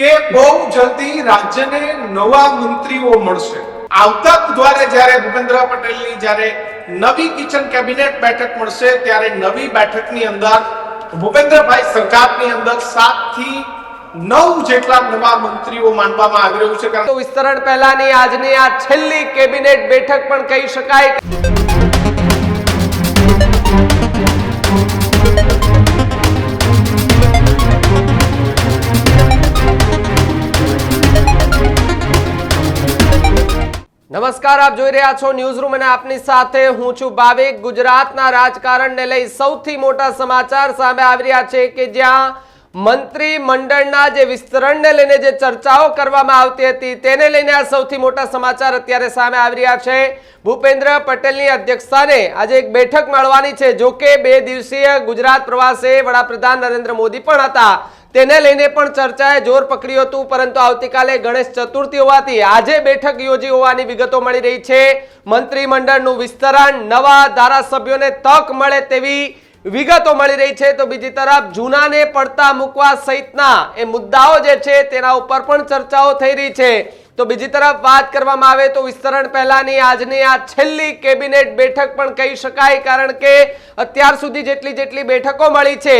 કે બહુ જલ્દી રાજ્યને નવા મંત્રીઓ મળશે. આવતા બુધવારે જ્યારે ભૂપેન્દ્ર પટેલની જ્યારે નવી કિચન કેબિનેટ બેઠક મળશે, ત્યારે નવી બેઠકની અંદર ભૂપેન્દ્રભાઈ સરકારની અંદર સાતથી નવ જેટલા નવા મંત્રીઓ માનવામાં આવી રહ્યું છે. કારણ વિસ્તરણ પહેલાની આજની આ છેલ્લી કેબિનેટ બેઠક પણ કહી શકાય નમસ્કાર, આપ જોઈ રહ્યા છો ન્યૂઝ રૂમ અને આપની સાથે હું છું ભાવિક. ગુજરાતના રાજકારણને લઈ સૌથી મોટા સમાચાર સામે આવી રહ્યા છે કે જ્યાં મંત્રી મંડળના જે વિસ્તરણને લઈને જે ચર્ચાઓ કરવામાં આવતી હતી તેને લઈને આ સૌથી મોટા સમાચાર અત્યારે સામે આવી રહ્યા છે. ભૂપેન્દ્ર પટેલની અધ્યક્ષતાને આજે એક બેઠક મળવાની છે. જો કે બે દિવસીય ગુજરાત પ્રવાસે વડાપ્રધાન નરેન્દ્ર મોદી પણ હતા. તેને લઈને પણ ચર્ચાએ જોર પકડ્યું હતું, પરંતુ આવતીકાલે ગણેશ ચતુર્થી હોવાથી આજે બેઠક યોજી હોવાની વિગતો મળી રહી છે. મંત્રીમંડળનું વિસ્તરણ, નવા ધારાસભ્યોને તક મળે તેવી વિગતો મળી રહી છે. તો બીજી તરફ, જૂનાને પડતા મૂકવા સહિતના એ મુદ્દાઓ જે છે તેના ઉપર પણ ચર્ચાઓ થઈ રહી છે. તો બીજી તરફ વાત કરવામાં આવે તો વિસ્તરણ પહેલાની આજની આ છેલ્લી કેબિનેટ બેઠક પણ કહી શકાય, કારણ કે અત્યાર સુધી જેટલી જેટલી બેઠકો મળી છે,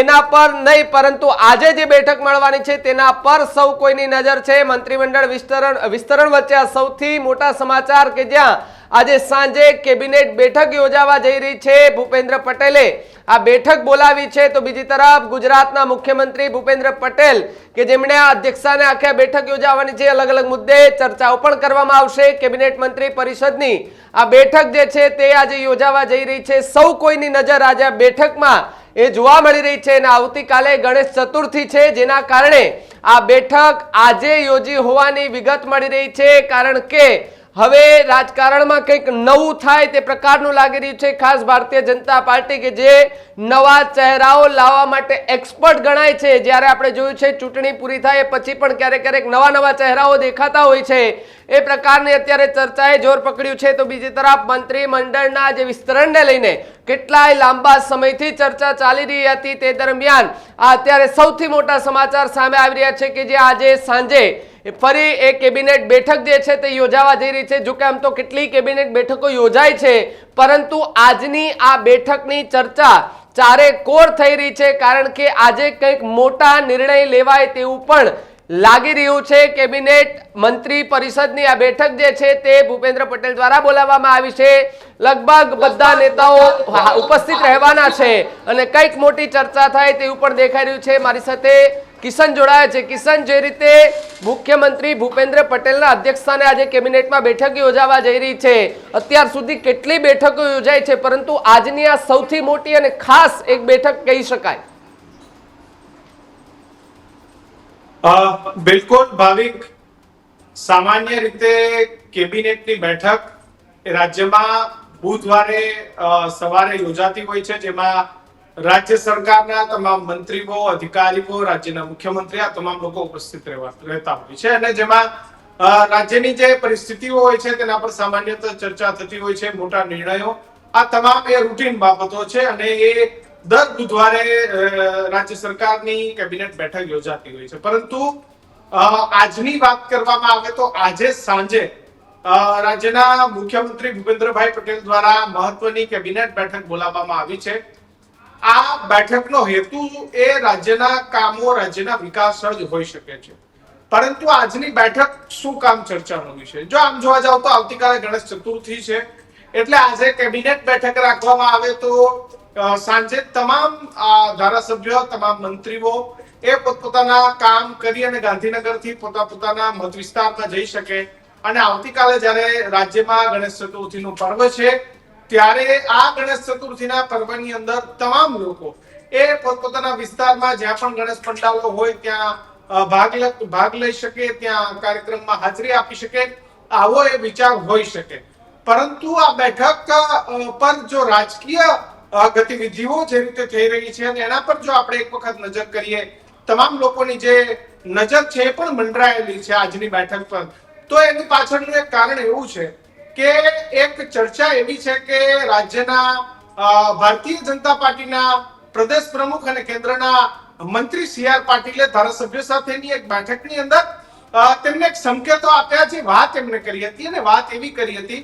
એના પર નહીં, પરંતુ આજે જે બેઠક મળવાની છે, તેના પર સૌ કોઈની નજર છે. મંત્રીમંડળ વિસ્તરણ વિસ્તરણ વચ્ચે સૌથી મોટા સમાચાર કે જ્યાં આજે સાંજે કેબિનેટ બેઠક યોજાવા જઈ રહી છે. ભૂપેન્દ્ર પટેલે આ બેઠક બોલાવી છે. તો બીજી તરફ ગુજરાતના મુખ્યમંત્રી ભૂપેન્દ્ર પટેલ, કે જેમણે આ અધ્યક્ષાને આખી બેઠક યોજાવાની છે અલગ અલગ મુદ્દે ચર્ચાઓ પણ કરવામાં આવશે. કેબિનેટ મંત્રી પરિષદની આ બેઠક જે છે તે આજે યોજાવા જઈ રહી છે. સૌ કોઈની નજર આજે આ બેઠકમાં એ જોવા મળી રહી છે અને આવતીકાલે ગણેશ ચતુર્થી છે. જેના કારણે આ બેઠક આજે યોજી હોવાની વિગત મળી રહી છે. કારણ કે હવે રાજકારણમાં કંઈક નવું થાય તે પ્રકારનું લાગી રહ્યું છે. ખાસ ભારતીય જનતા પાર્ટી કે જે નવા ચહેરાઓ લાવવા માટે એક્સપર્ટ ગણાય છે. જ્યારે આપણે જોયું છે ચૂંટણી પૂરી થાય પછી પણ ક્યારેક ક્યારેક નવા નવા ચહેરાઓ દેખાતા હોય છે. એ પ્રકારની અત્યારે ચર્ચાએ જોર પકડ્યું છે. તો બીજી તરફ મંત્રીમંડળના જે વિસ્તરણને લઈને કેટલાય લાંબા સમયથી ચર્ચા ચાલી રહી હતી તે દરમિયાન આ અત્યારે સૌથી મોટા સમાચાર સામે આવી રહ્યા છે કે જે આજે સાંજે ફરી એ કેબિનેટ બેઠક જે છે તે યોજાવા જઈ રહી છે. જો કે આમ તો કેટલી કેબિનેટ બેઠકો યોજાય છે, પરંતુ આજની આ બેઠકની ચર્ચા ચારે કોર થઈ રહી છે, કારણ કે આજે કંઈક મોટા નિર્ણય લેવાય તેવું પણ લાગી રહ્યું છે કેબિનેટ મંત્રી પરિષદની આ બેઠક જે છે તે ભૂપેન્દ્ર પટેલ દ્વારા બોલાવવામાં આવી છે. લગભગ બધા નેતાઓ ઉપસ્થિત રહેવાના છે અને કંઈક મોટી ચર્ચા થાય તેવું પણ દેખાઈ રહ્યું છે. મારી સાથે કિશન જોડાયા છે. કિશન, જે રીતે મુખ્યમંત્રી ભૂપેન્દ્ર પટેલના અધ્યક્ષસ્થાને આજે કેબિનેટમાં બેઠક યોજાવા જઈ રહી છે. અત્યાર સુધી કેટલી બેઠકો યોજાઈ છે, પરંતુ આજની આ સૌથી મોટી અને ખાસ એક બેઠક કહી શકાય. બિલકુલ ભાવિક, સામાન્ય રીતે કેબિનેટની બેઠક રાજ્યમાં બુધવારે સવારે યોજાતી હોય છે, જેમાં રાજ્ય સરકારના તમામ મંત્રીઓ, અધિકારીઓ, રાજ્યના મુખ્યમંત્રી, આ તમામ લોકો ઉપસ્થિત રહેવા, રહેતા હોય છે. અને જેમાં રાજ્યની જે પરિસ્થિતિઓ હોય છે, તેના પર સામાન્યતઃ ચર્ચા થતી હોય છે, મોટા નિર્ણયો. આ તમામ એ રૂટીન બાબતો છે અને એ દર બુધવારે રાજ્ય સરકારની કેબિનેટ બેઠક યોજાતી હોય છે. પરંતુ આજની વાત કરવામાં આવે તો આજે સાંજે રાજ્યના મુખ્યમંત્રી ભૂપેન્દ્રભાઈ પટેલ દ્વારા મહત્વની કેબિનેટ બેઠક બોલાવવામાં આવી છે. આ બેઠકનો હેતુ એ રાજ્યના કામો રાજ્યના વિકાસ જ હોઈ શકે છે. પરંતુ આજની બેઠક શું કામ ચર્ચાનો વિષય જો આમ જોવા જાવ તો આવતીકાલે ગણેશ ચતુર્થી છે. એટલે આજે કેબિનેટ બેઠક રાખવામાં આવે તો સાંજે તમામ ધારાસભ્યો, તમામ મંત્રીઓ એ પોતપોતાના કામ કરી અને ગાંધીનગરથી પોતા પોતાના મત વિસ્તારમાં જઈ શકે. અને આવતીકાલે જ્યારે રાજ્યમાં ગણેશ ચતુર્થીનું પર્વ છે, ત્યારે આ ગણેશ ચતુર્થીના પર્વની અંદર તમામ લોકો એ પોતપોતાના વિસ્તારમાં જ્યાં પણ ગણેશ પંડાલો હોય ત્યાં ભાગ ભાગ લઈ શકે, ત્યાં કાર્યક્રમમાં હાજરી આપી શકે, આવો એ વિચાર હોઈ શકે. પરંતુ આ બેઠક પર જો રાજકીય ગતિવિધિઓ જે રીતે થઈ રહી છે અને એના પર જો આપણે એક વખત નજર કરીએ, તમામ લોકોની જે નજર છે એ પણ મંડરાયેલી છે આજની બેઠક પર. તો એની પાછળનું એક કારણ એવું છે કે એક ચર્ચા એવી છે કે રાજ્યના ભારતીય જનતા પાર્ટીના પ્રદેશ પ્રમુખ અને કેન્દ્રના મંત્રી સી આર પાટીલે ધારાસભ્ય સાથેની એક બેઠકની અંદર તેમને એક સંકેતો આપ્યા છે વાત એમણે કરી હતી અને વાત એવી કરી હતી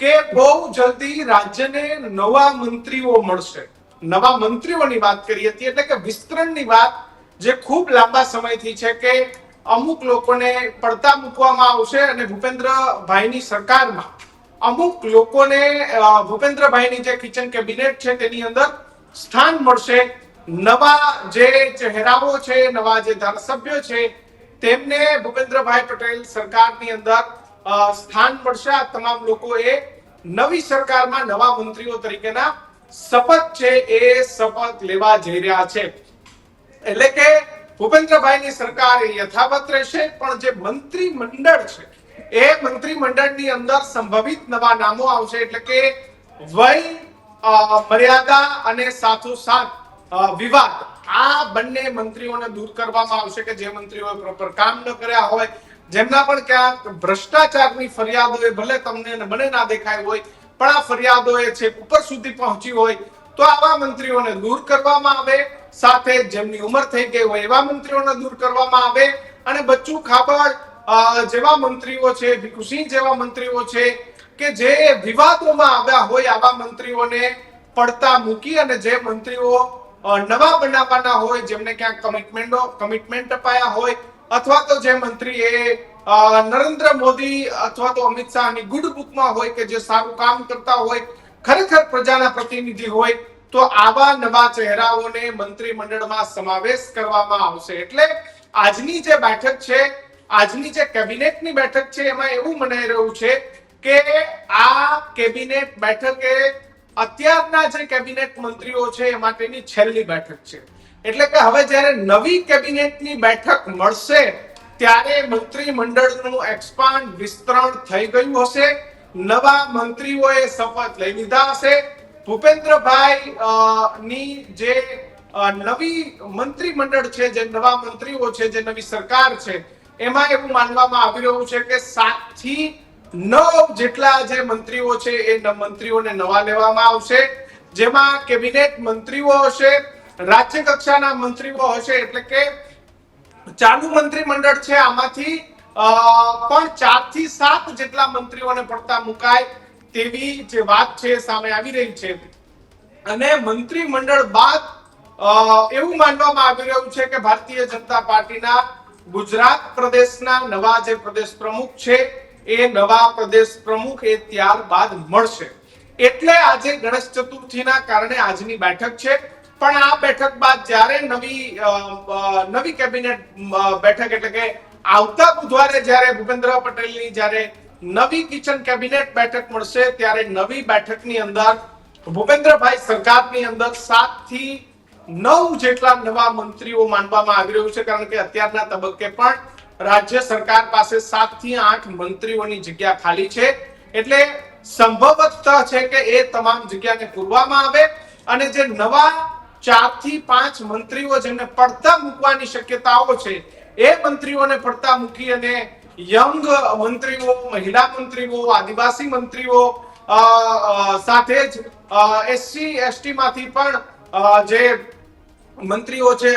કે બહુ જલ્દી રાજ્યને નવા મંત્રીઓ મળશે. નવા મંત્રીઓની વાત કરી હતી એટલે કે વિસ્તરણની વાત જે ખૂબ લાંબા સમયથી છે કે અમુક લોકોને પડતા મૂકવામાં આવશે અને ભૂપેન્દ્રભાઈની સરકારમાં અમુક લોકોને ભૂપેન્દ્રભાઈની જે કિચન કેબિનેટ છે તેની અંદર સ્થાન મળશે. નવા જે ચહેરાઓ છે, નવા જે ધારાસભ્યો છે, તેમને ભૂપેન્દ્રભાઈ પટેલ સરકારની અંદર સ્થાન મળશે. આ તમામ લોકોએ નવી સરકારમાં નવા મંત્રીઓ તરીકેના શપથ છે એ શપથ લેવા જઈ રહ્યા છે. એટલે કે ભૂપેન્દ્રભાઈની સરકાર યથાવત રહેશે, પણ જે મંત્રી મંડળ છે, એ મંત્રી મંડળની અંદર સંભવિત નવા નામો આવશે. એટલે કે વય મર્યાદા અને સાથોસાથ વિવાદ, આ બંને મંત્રીઓને દૂર કરવામાં આવશે કે જે મંત્રીઓ પ્રોપર કામ ન કર્યા હોય જેમના પણ ક્યાંક ભ્રષ્ટાચારની ફરિયાદો એ ભલે તમને મને ના દેખાય હોય, પણ આ ફરિયાદો એ છે ઉપર સુધી પહોંચી હોય, તો આવા મંત્રીઓને દૂર કરવામાં આવે, સાથે જેમની ઉંમર થઈ ગઈ હોય એવા મંત્રીઓને દૂર કરવામાં આવે, અને બચ્ચું ખાબડ જેવા મંત્રીઓ છે, ભીખુસિંહ જેવા મંત્રીઓ છે, કે જે વિવાદોમાં આવ્યા હોય આવા મંત્રીઓને પડતા મૂકી અને જે મંત્રીઓ નવા બનાવવાના હોય, જેમને ક્યાંક કમિટમેન્ટો કમિટમેન્ટ અપાયા હોય અથવા તો જે મંત્રી એ નરેન્દ્ર મોદી અથવા તો અમિત શાહની ગુડ બુકમાં હોય કે જે સારું કામ કરતા હોય, ખરેખર પ્રજાના પ્રતિનિધિ હોય, તો આવા નવા ચહેરાઓને મંત્રીમંડળમાં સમાવેશ કરવામાં આવશે. એટલે આજની જે બેઠક છે, આજની જે કેબિનેટની બેઠક છે, એમાં એવું મનાઈ રહ્યું છે કે આ કેબિનેટ બેઠક અત્યારના જે કેબિનેટ મંત્રીઓ છે, એ માટેની છેલ્લી બેઠક છે. એટલે કે હવે જ્યારે નવી કેબિનેટની બેઠક મળશે, ત્યારે મંત્રીમંડળનું એક્સપાન્ડ વિસ્તરણ થઈ ગયું હશે. નવા મંત્રીઓએ શપથ લઈ લીધા હશે. ભૂપેન્દ્રભાઈ ની જે નવી મંત્રીમંડળ છે, જે નવા મંત્રીઓ છે, જે નવી સરકાર છે, એમાં એવું માનવામાં આવી રહ્યું છે કે સાતથી નવ જેટલા જે મંત્રીઓ છે, એ મંત્રીઓને નવા લેવામાં આવશે. જેમાં કેબિનેટ મંત્રીઓ હશે રાજ્ય કક્ષાના મંત્રીઓ હશે, એટલે કે ચાલુ મંત્રીમંડળ છે આમાંથી પણ ચારથી સાત જેટલા મંત્રીઓને પડતા મુકાય તેવી જે વાત છે સામે આવી રહી છે. અને મંત્રીમંડળ બાદ એવું માનવામાં આવી રહ્યું છે કે ભારતીય જનતા પાર્ટીના ગુજરાત પ્રદેશના નવા જે પ્રદેશ પ્રમુખ છે, એ નવા પ્રદેશ પ્રમુખ એ ત્યારબાદ મળશે. એટલે આજે ગણેશ ચતુર્થીના કારણે આજની બેઠક છે. પણ આ બેઠક બાદ જ્યારે નવી નવી કેબિનેટ બેઠક એટલે કે આવતા બુધવારે જ્યારે ભૂપેન્દ્ર પટેલની જ્યારે નવી કિચન કેબિનેટ બેઠક મળશે, ત્યારે નવી બેઠકની અંદર ભૂપેન્દ્રભાઈ સરકારની અંદર સાતથી નવ જેટલા નવા મંત્રીઓ માનવામાં આવી રહ્યું છે. કારણ કે અત્યારના તબક્કે પણ રાજ્ય સરકાર પાસે સાતથી આઠ મંત્રીઓની જગ્યા ખાલી છે. એટલે સંભવત છે કે એ તમામ જગ્યાને પૂરવામાં આવે અને જે નવા ચારથી પાંચ મંત્રીઓ જેમને પડતા મૂકવાની શક્યતાઓ છે. એ મંત્રીઓને પડતા મૂકી અને યંગ મંત્રીઓ, મહિલા મંત્રીઓ, આદિવાસી મંત્રીઓ સાથે જ એસસી એસટી માંથી પણ જે મંત્રીઓ છે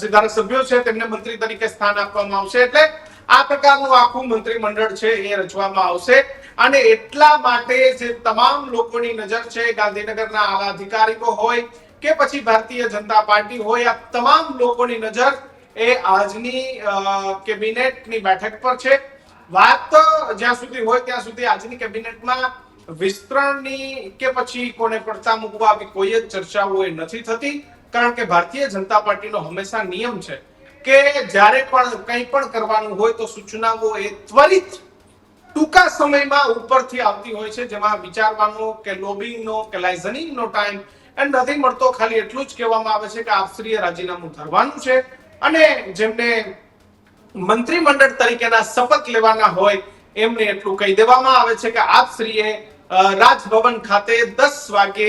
જે ધારાસભ્યો છે, તેમને મંત્રી તરીકે સ્થાન આપવામાં આવશે. એટલે આ પ્રકારનું આખું મંત્રીમંડળ છે એ રચવામાં આવશે. અને એટલા માટે જે તમામ લોકોની નજર છે, ગાંધીનગરના આવા અધિકારીઓ હોય કે પછી ભારતીય જનતા પાર્ટી હોય આ તમામ લોકોની નજર એ આજની કેબિનેટની બેઠક પર છે. વાત જ્યાં સુધી હોય ત્યાં સુધી આજની કેબિનેટમાં વિસ્તરણની કે પછી કોને પડતા મૂકવા આવી કોઈ જ ચર્ચાઓ એ નથી થતી, કારણ કે ભારતીય જનતા પાર્ટીનો હંમેશા નિયમ છે કે જ્યારે પણ કંઈ પણ કરવાનું હોય તો સૂચનાઓ એ ત્વરિત ટૂંકા સમયમાં ઉપરથી આવતી હોય છે, જેમાં વિચારવાનો કે લોબિંગનો કે લાઇઝનિંગનો ટાઈમ એન્ડ નથી મળતો, ખાલી એટલું જ કહેવામાં આવે છે કે આપશ્રીએ રાજીનામું ધરવાનું છે. અને જેમને મંત્રીમંડળ તરીકેના શપથ લેવાના હોય, એમને એટલું કહી દેવામાં આવે છે કે આપશ્રીએ રાજભવન ખાતે દસ વાગે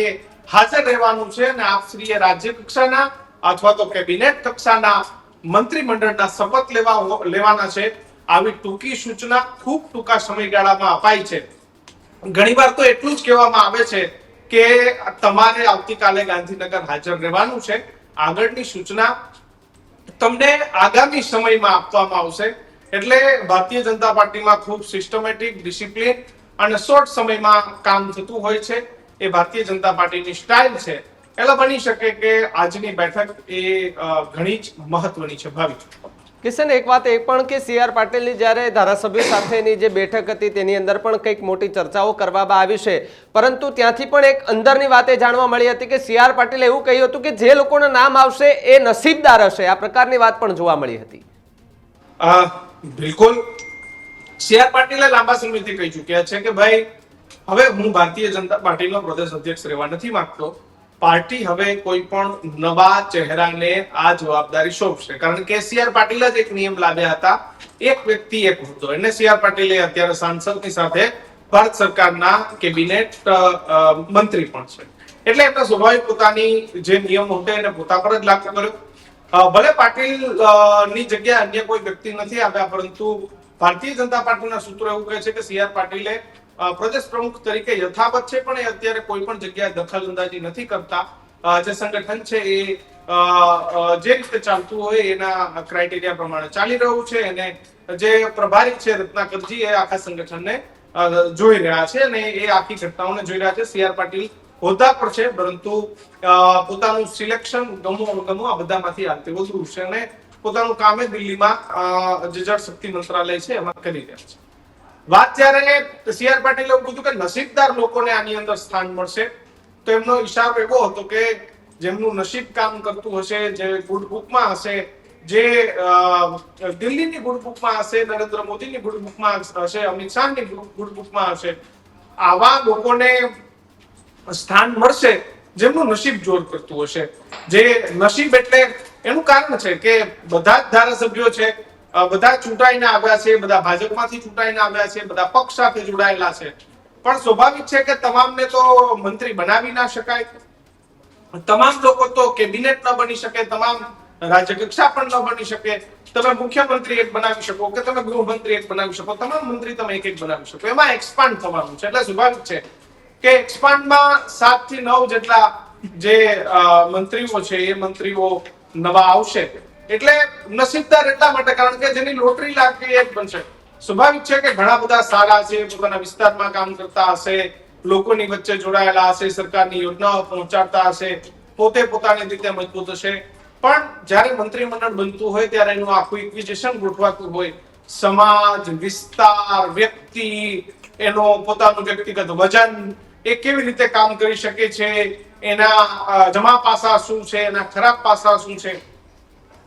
હાજર રહેવાનું છે અને આપશ્રીએ રાજ્ય કક્ષાના અથવા તો કેબિનેટ કક્ષાના મંત્રીમંડળના શપથ લેવા લેવાના છે. આવી ટૂંકી સૂચના ખૂબ ટૂંકા સમયગાળામાં અપાઈ છે. ઘણીવાર તો એટલું જ કહેવામાં આવે છે કે તમારે આવતીકાલે ગાંધીનગર હાજર રહેવાનું છે. આગળની સૂચના તમને આગામી સમયમાં આપવામાં આવશે. એટલે ભારતીય જનતા પાર્ટીમાં ખૂબ સિસ્ટમેટિક ડિસિપ્લિન અને શોર્ટ સમયમાં કામ થતું હોય છે. એ ભારતીય જનતા પાર્ટીની સ્ટાઇલ છે. એટલે બની શકે કે આજની બેઠક એ ઘણી જ મહત્વની છે, ભાવિ. કિશન એક વાત એ પણ કે સી આર પાટીલની જ્યારે ધારાસભ્યો સાથેની જે બેઠક હતી, તેની અંદર પણ કંઈક મોટી ચર્ચાઓ કરવામાં આવી છે. પરંતુ ત્યાંથી પણ એક અંદરની વાતે જાણવા મળી હતી કે સી આર પાટીલે એવું કહ્યું હતું કે જે લોકોના નામ આવશે એ નસીબદાર હશે. આ પ્રકારની વાત પણ જોવા મળી હતી. બિલકુલ. સી આર પાટીલે લાંબા સમયથી કહી ચૂક્યા છે કે, ભાઈ, હવે હું ભારતીય જનતા પાર્ટીનો પ્રદેશ અધ્યક્ષ રહેવા નથી માંગતો. પાર્ટી હવે કોઈ પણ નવા ચહેરાને આ જવાબદારી સોંપશે. કારણ કે સી આર પાટીલ જ એક નિયમ લાવ્યા હતા. એક વ્યક્તિ, એક હોદ્દો એને સી પાટીલે અત્યારે સાંસદની સાથે ભારત સરકારના કેબિનેટ મંત્રી પણ છે. એટલે એમને સ્વાભાવિક પોતાની જે નિયમ હતો એને પોતા પર જ લાગુ કર્યો. ભલે પાટીલની જગ્યાએ અન્ય કોઈ વ્યક્તિ નથી આવ્યા, પરંતુ ભારતીય જનતા પાર્ટીના સૂત્રો એવું કહે છે કે સી આર પાટીલે પ્રદેશ પ્રમુખ તરીકે યથાવત છે પણ એ અત્યારે કોઈ પણ જગ્યાએ દખલ અંદાજી નથી કરતા. જે સંગઠન છે એ જે રીતે ચાલતું હોય એના ક્રાઇટેરિયા પ્રમાણે ચાલી રહ્યું છે અને જે પ્રભારી છે રત્નાકરજી એ આખા સંગઠનને જોઈ રહ્યા છે અને એ આખી ઘટનાઓને જોઈ રહ્યા છે. સીઆર પાટીલ હોદ્દા પર છે, પરંતુ પોતાનું સિલેક્શન ગમું અણગમો આ બધામાંથી આ તેઓ દૂર છે અને પોતાનું કામે દિલ્હીમાં જે જળ શક્તિ મંત્રાલય છે એમાં કરી રહ્યા છે. વાત જ્યારે સી આર પાટીલે એવું કીધું કે નસીબદાર લોકોને આની અંદર સ્થાન મળશે, તો એમનો ઈશારો એવો હતો કે જેમનું નસીબ કામ કરતું હશે, જે ગુડ બુકમાં હશે, જે દિલ્હીની ગુડ બુકમાં હશે, નરેન્દ્ર મોદીની ગુડ બુકમાં હશે, અમિત શાહની ગુડ બુકમાં હશે, આવા લોકોને સ્થાન મળશે, જેમનું નસીબ જોર કરતું હશે. જે નસીબ એટલે એનું કારણ છે કે બધા જ ધારાસભ્યો છે બધા ચૂંટાઈને આવ્યા છે, બધા ભાજપમાંથી ચૂંટાઈને આવ્યા છે, બધા પક્ષ સાથે જોડાયેલા છે. પણ સ્વાભાવિક છે કે તમામને તો મંત્રી બનાવી ના શકાય. તમામ લોકો તો કેબિનેટ ન બની શકે, તમામ રાજ્ય કક્ષા પણ ન બની શકે. તમે મુખ્યમંત્રી એક બનાવી શકો કે તમે ગૃહમંત્રી એક બનાવી શકો, તમામ મંત્રી તમે એક એક બનાવી શકો. એમાં એક્સપાન્ડ થવાનું છે. એટલે સ્વાભાવિક છે કે એક્સપાન્ડમાં સાતથી નવ જેટલા જે મંત્રીઓ છે, એ મંત્રીઓ નવા આવશે. એટલે નસીબદાર એટલા માટે, કારણ કે જેની લોટરી લાગવી એ જ બનશે. સ્વાભાવિક છે કે ઘણા બધા સારા છે, પોતાના વિસ્તારમાં કામ કરતા હશે, લોકોની વચ્ચે જોડાયેલા હશે, સરકારની યોજનાઓ પહોંચાડતા હશે, પોતે પોતાની રીતે મજબૂત હશે. પણ જ્યારે મંત્રીમંડળ બનતું હોય, ત્યારે એનું આખું ઇક્વિઝેશન ગોઠવાતું હોય. સમાજ, વિસ્તાર, વ્યક્તિ, એનો પોતાનું વ્યક્તિગત વજન, એ કેવી રીતે કામ કરી શકે છે, એના જમા પાસા શું છે, એના ખરાબ પાસા શું છે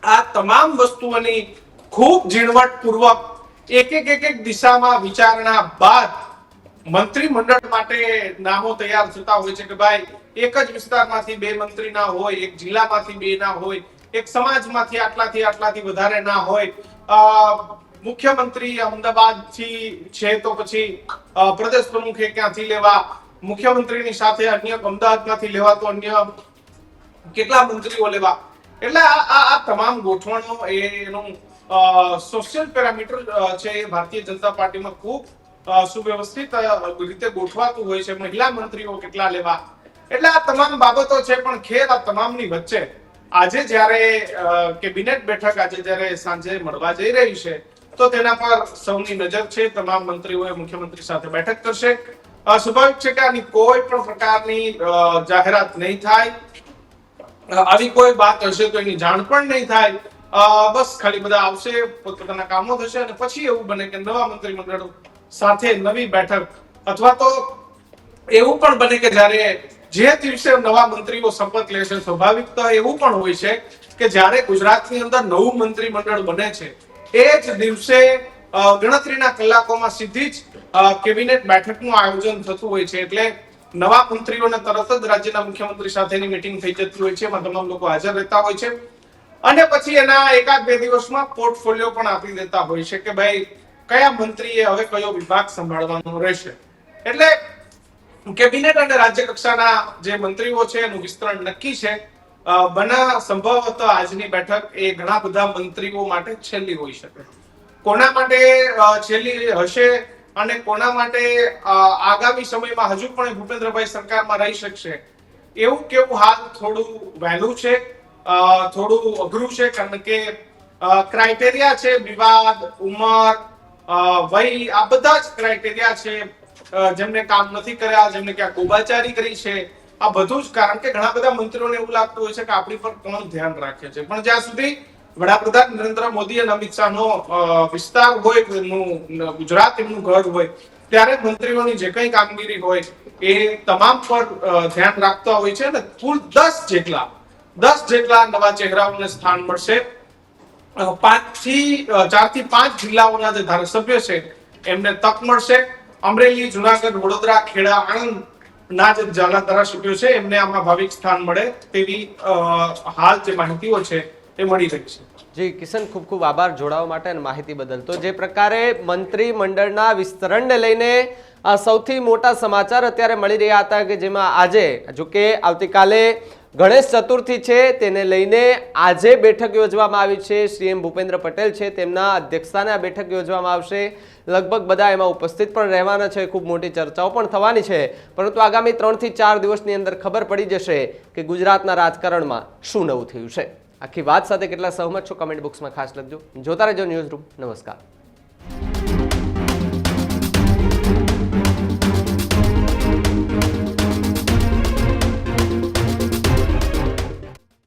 આ તમામ વસ્તુઓની ખૂબ ઝીણવટપૂર્વક એક એક એક એક દિશામાં વિચારણા બાદ મંત્રીમંડળ માટે નામો તૈયાર થતા હોય છે કે ભાઈ, એક જ વિસ્તારમાંથી બે મંત્રી ના હોય, એક જિલ્લામાંથી બે ના હોય, એક સમાજમાંથી આટલાથી આટલાથી વધારે ના હોય. મુખ્યમંત્રી અમદાવાદથી છે તો પછી પ્રદેશ પ્રમુખે ક્યાંથી લેવા, મુખ્યમંત્રીની સાથે અન્ય અમદાવાદમાંથી લેવા તો અન્ય કેટલા મંત્રીઓ લેવા? એટલે આ આ તમામ ગોઠવણો એ એનું સોશિયલ પેરામીટર છે એ ભારતીય જનતા પાર્ટીમાં ખૂબ સુવ્યવસ્થિત રીતે ગોઠવાતું હોય છે. મહિલા મંત્રીઓ કેટલા લેવા? એટલે આ તમામ બાબતો છે, પણ ખેર આ તમામની વચ્ચે આજે જ્યારે કેબિનેટ બેઠક આજે જ્યારે સાંજે મળવા જઈ રહી છે, તો તેના પર સૌની નજર છે. તમામ મંત્રીઓએ મુખ્યમંત્રી સાથે બેઠક કરશે. સ્વાભાવિક છે કે આની કોઈ પણ પ્રકારની જાહેરાત નહીં થાય. આવી કોઈ વાત હશે તો એની જાણ પણ નહીં થાય. બસ ખાલી બધા આવશે, પોતપોતાના કામો થશે અને પછી એવું બને કે નવા મંત્રીમંડળ સાથે નવી બેઠક અથવા તો એવું પણ બને કે જ્યારે જે દિવસે નવા મંત્રીઓ શપથ લેશે, સ્વાભાવિક તો એવું પણ હોય છે કે જ્યારે ગુજરાતની અંદર નવું મંત્રીમંડળ બને છે, એ જ દિવસે ગણતરીના કલાકોમાં સીધી જ કેબિનેટ બેઠકનું આયોજન થતું હોય છે. એટલે નવા મંત્રીઓને તરત જ રાજ્યના મુખ્યમંત્રી સાથેની મીટિંગ થઈ જતી હોય છે. એમાં તમામ લોકો હાજર રહેતા હોય છે. અને પછી એના એકાદ બે દિવસમાં પોર્ટફોલિયો પણ આપી દેતા હોય છે કે ભાઈ, કયા મંત્રીએ હવે કયો વિભાગ સંભાળવાનો રહેશે? એટલે કેબિનેટ અને રાજ્ય કક્ષાના જે મંત્રીઓ છે, એનું વિસ્તરણ નક્કી છે. બના સંભવત આજની બેઠક એ ઘણા બધા મંત્રીઓ માટે છેલ્લી હોઈ શકે. કોના માટે છેલ્લી હશે? અને કોના માટે આગામી સમયમાં હજુ પણ ભૂપેન્દ્રભાઈ સરકારમાં રહી શકશે? એવું કેવું હાલ થોડું વહેલું છે? થોડું અઘરું છે? કારણ કે ક્રાઇટેરિયા છે, વિવાદ, ઉંમર વય, આ બધા જ ક્રાઇટેરિયા છે જેમને કામ નથી કર્યા, જેમને ક્યાં ગોબાચારી કરી છે, આ બધું જ કારણ કે ઘણા બધા મંત્રીઓને એવું લાગતું હોય છે કે આપણી પર કોણ ધ્યાન રાખે છે. પણ જ્યાં સુધી વડાપ્રધાન નરેન્દ્ર મોદી અને અમિત શાહનો વિસ્તાર હોય એમનું, ગુજરાત એમનું ઘર હોય, ત્યારે મંત્રીઓની જે કંઈ કામગીરી હોય એ તમામ પર ધ્યાન રાખતા હોય છે અને કુલ દસ જેટલા દસ જેટલા નવા ચહેરાઓને સ્થાન મળશે. પાંચથી ચારથી પાંચ જિલ્લાઓના જે ધારાસભ્ય છે, એમને તક મળશે. અમરેલી, જુનાગઢ, વડોદરા, ખેડા આણંદ ના જે ધારાસભ્યો છે, એમને આમાં ભાવિક સ્થાન મળે તેવી હાલ જે માહિતીઓ છે, એ મળી રહી છે. જી, કિશન, ખૂબ ખૂબ આભાર જોડાવા માટે અને માહિતી બદલ. તો જે પ્રકારે મંત્રી મંડળના વિસ્તરણને લઈને આ સૌથી મોટા સમાચાર અત્યારે મળી રહ્યા હતા કે જેમાં આજે, જો કે આવતીકાલે ગણેશ ચતુર્થી છે, તેને લઈને આજે બેઠક યોજવામાં આવી છે. સીએમ ભૂપેન્દ્ર પટેલ છે, તેમના અધ્યક્ષસ્થાને આ બેઠક યોજવામાં આવશે. લગભગ બધા એમાં ઉપસ્થિત પણ રહેવાના છે, ખૂબ મોટી ચર્ચાઓ પણ થવાની છે. પરંતુ આગામી ત્રણથી ચાર દિવસની અંદર ખબર પડી જશે કે ગુજરાતના રાજકારણમાં શું નવું થયું છે. આખી વાત સાથે કેટલા સહમત છો કમેન્ટ બોક્સમાં ખાસ લખજો જોતા રહેજો ન્યૂઝ રૂમ. નમસ્કાર.